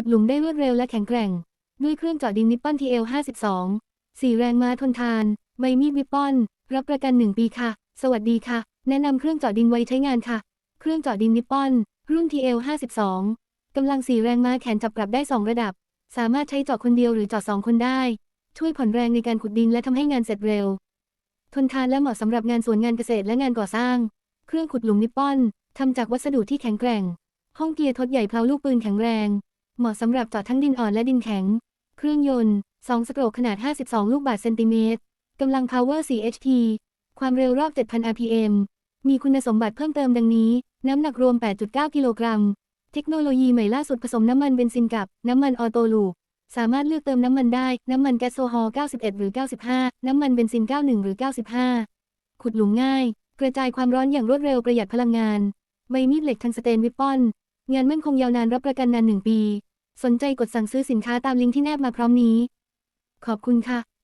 ขุดหลุมได้รวดเร็วและแข็งแกร่ง ด้วยเครื่องเจาะดินนิปปอน TL52 สี่แรงม้าทนทาน ใบมีดวิปปอน รับประกัน 1 ปีค่ะ สวัสดีค่ะ แนะนำเครื่องเจาะดินไว้ใช้งานค่ะ เครื่องเจาะดินนิปปอน รุ่น TL52 กำลังสี่แรงม้าแขนจับปรับได้ 2 ระดับ สามารถใช้เจาะคนเดียวหรือเจาะสองคนได้ ช่วยผ่อนแรงในการขุดดินและทำให้งานเสร็จเร็ว ทนทานและเหมาะสำหรับงานสวนงานเกษตรและงานก่อสร้าง เครื่องขุดหลุมนิปปอนทำจากวัสดุที่แข็งแกร่ง ห้องเกียร์ทดใหญ่เพลาลูกปืนแข็งแรง เหมาะสำหรับจาะทั้งดินอ่อนและดินแข็ง เครื่องยนต์ 2 สโตรกขนาด 52 ลูกบาศก์เซนติเมตรกำลัง power 4 HP ความเร็วรอบ 7,000 rpm มีคุณสมบัติเพิ่มเติมดังนี้ น้ำหนักรวม 8.9 กิโลกรัม เทคโนโลยีใหม่ล่าสุดผสมน้ำมันเบนซินกับ น้ำมันออโตลูปสามารถเลือกเติมน้ำมันได้ น้ำมันแก๊สโซฮอล์91 หรือ 95 น้ำมันเบนซิน 91 หรือ 95 ขุดหลุมง่าย กระจายความร้อนอย่างรวดเร็วประหยัดพลังงาน ใบมีดเหล็กทังสเตนวิปปอน งานมั่นคงยาวนานรับประกันนานหนึ่งปี สนใจกดสั่งซื้อสินค้าตามลิงก์ที่แนบมาพร้อมนี้ ขอบคุณค่ะ